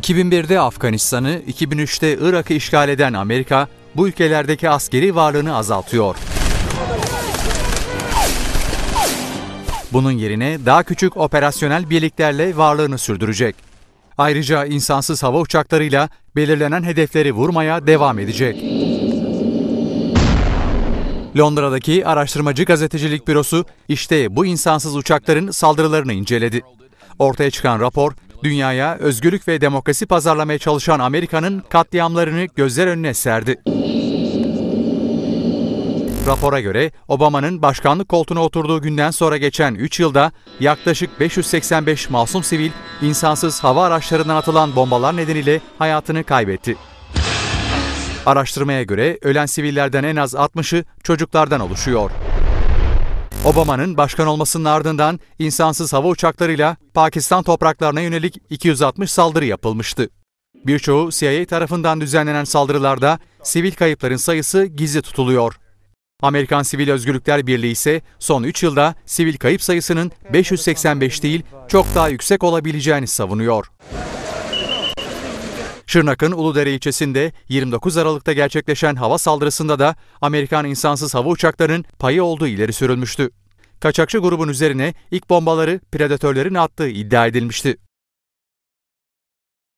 2001'de Afganistan'ı, 2003'te Irak'ı işgal eden Amerika, bu ülkelerdeki askeri varlığını azaltıyor. Bunun yerine daha küçük operasyonel birliklerle varlığını sürdürecek. Ayrıca insansız hava uçaklarıyla belirlenen hedefleri vurmaya devam edecek. Londra'daki araştırmacı gazetecilik bürosu işte bu insansız uçakların saldırılarını inceledi. Ortaya çıkan rapor, dünyaya özgürlük ve demokrasi pazarlamaya çalışan Amerika'nın katliamlarını gözler önüne serdi. Rapora göre Obama'nın başkanlık koltuğuna oturduğu günden sonra geçen 3 yılda yaklaşık 585 masum sivil insansız hava araçlarından atılan bombalar nedeniyle hayatını kaybetti. Araştırmaya göre ölen sivillerden en az 60'ı çocuklardan oluşuyor. Obama'nın başkan olmasının ardından insansız hava uçaklarıyla Pakistan topraklarına yönelik 260 saldırı yapılmıştı. Birçoğu CIA tarafından düzenlenen saldırılarda sivil kayıpların sayısı gizli tutuluyor. Amerikan Sivil Özgürlükler Birliği ise son 3 yılda sivil kayıp sayısının 585 değil çok daha yüksek olabileceğini savunuyor. Şırnak'ın Uludere ilçesinde 29 Aralık'ta gerçekleşen hava saldırısında da Amerikan insansız hava uçaklarının payı olduğu ileri sürülmüştü. Kaçakçı grubun üzerine ilk bombaları predatörlerin attığı iddia edilmişti.